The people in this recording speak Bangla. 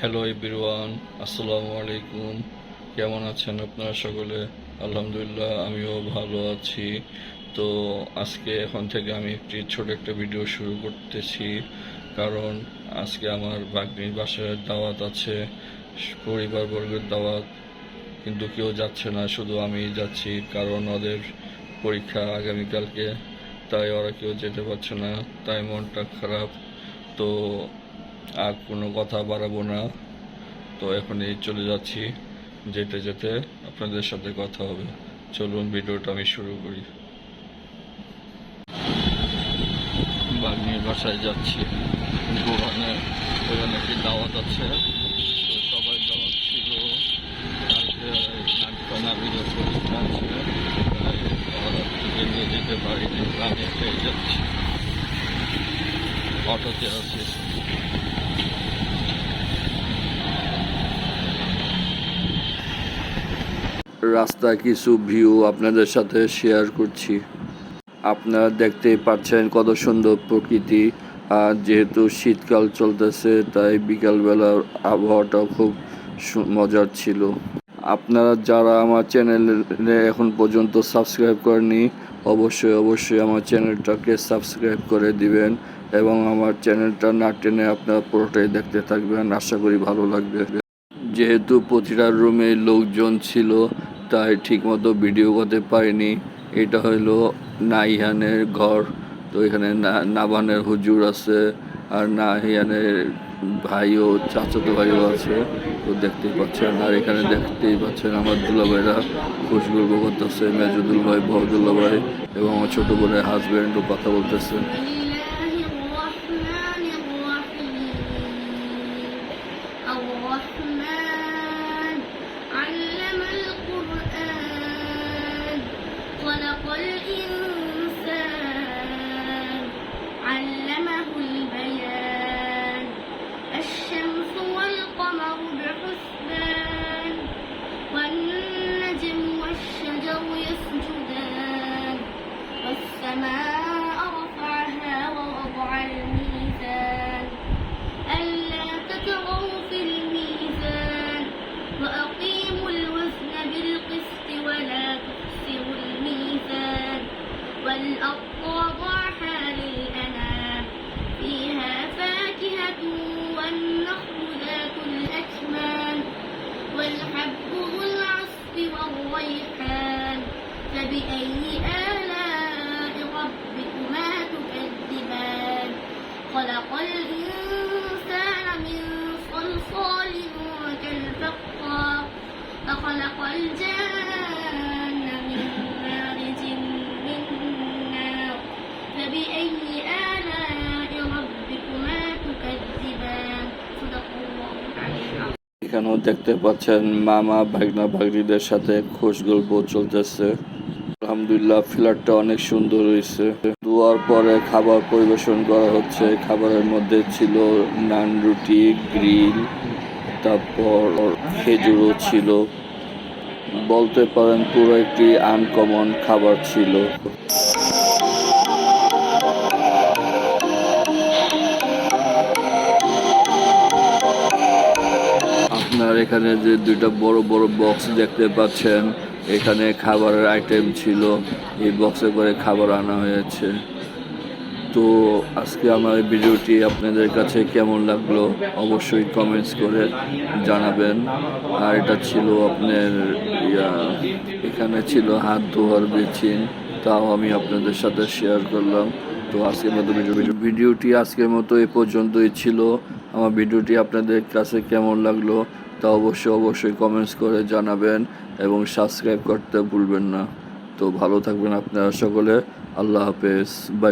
হ্যালো এভরিওয়ান আসসালামু আলাইকুম কেমন আছেন আপনারা সকলে? আলহামদুলিল্লাহ, আমিও ভালো আছি। তো আজকে এখন থেকে আমি একটি ছোট একটা ভিডিও শুরু করতেছি। কারণ আজকে আমার বাগনির বাসায় দাওয়াত আছে, পরিবারবর্গের দাওয়াত। কিন্তু কেউ যাচ্ছে না, শুধু আমি যাচ্ছি। কারণ ওদের পরীক্ষা আগামীকালকে, তাই ওরা কেউ যেতে পারছে না, তাই মনটা খারাপ। তো আর কোনো কথা বাড়াবো না। তো এখনই চলে যাচ্ছি। যেতে যেতে আপনাদের সাথে কথা হবে। চলুন, ভিডিওটা আমি শুরু করি। বাগনির বাসায় যাচ্ছি। গোয়ানে, ওখানে একটি দাওয়াত আছে। সবাই দাওয়াত ছিল। কালকে তাই নিয়ে যেতে পারিনি। আমি যাচ্ছি। অটোতে আছি। রাস্তা কিছু ভিউ আপনাদের সাথে শেয়ার করছি। আপনারা দেখতেই পাচ্ছেন কত সুন্দর প্রকৃতি। আর যেহেতু শীতকাল চলতেছে, তাই বিকালবেলার আবহাওয়াটা খুব মজার ছিল। আপনারা যারা আমার চ্যানেলে এখন পর্যন্ত সাবস্ক্রাইব করেনি অবশ্যই অবশ্যই আমার চ্যানেলটাকে সাবস্ক্রাইব করে দিবেন এবং আমার চ্যানেলটা না টেনে আপনারা পুরোটাই দেখতে থাকবেন। আশা করি ভালো লাগবে। যেহেতু প্রতিটা রুমে লোকজন ছিল তাই ঠিকমতো ভিডিও করতে পারিনি। এটা হলো নাইহানের ঘর। তো এখানে নাবানের হুজুর আছে আর নাহিয়ানের ভাইও, চাচাতো ভাইও আছে। তো দেখতেই পাচ্ছেন, আর এখানে দেখতেই পাচ্ছেন আমার দুলাভাইরা খুশগল্প করতেছে, মেজুদুল ভাই বহদুল্লা ভাই এবং আমার ছোট বোনের হাজব্যান্ডও কথা বলতেছে। الإنسان والأرض وضعها للأنام فيها فاكهة والنخل ذات الأكمام. والحب ذو العصف والريحان. فبأي آلاء ربكما تكذبان؟ خلق الإنسان من صلصال كالفخار فخلق الجان এখানেও দেখতে পাচ্ছেন মামা, ভাগনা, ভাগনিদের সাথে খোশ গল্প চলতেছে। আলহামদুলিল্লাহ, ফ্ল্যাটটা অনেক সুন্দর হয়েছে। দুয়ার পরে খাবার পরিবেশন করা হচ্ছে। খাবারের মধ্যে ছিল নান রুটি, গ্রিল, তারপর খেজুরও ছিল। বলতে পারেন পুরো একটি আনকমন খাবার ছিল। আপনার এখানে যে দুইটা বড় বড় বক্স দেখতে পাচ্ছেন, এখানে খাবারের আইটেম ছিল। এই বক্সে করে খাবার আনা হয়েছে। তো আজকে আমার ভিডিওটি আপনাদের কাছে কেমন লাগল অবশ্যই কমেন্টস করে জানাবেন। আর এটা ছিল আপনার এখানে ছিল হাত ধোয়ার বেচিন তাও আমি আপনাদের সাথে শেয়ার করলাম। তো আজকের মতো ভিডিও ভিডিওটি আজকের মতো এ পর্যন্তই ছিল। আমার ভিডিওটি আপনাদের কাছে কেমন লাগল তা অবশ্যই অবশ্যই কমেন্টস করে জানাবেন এবং সাবস্ক্রাইব করতে ভুলবেন না। তো ভালো থাকবেন আপনারা সকলে। আল্লাহ হাফেজ। বাই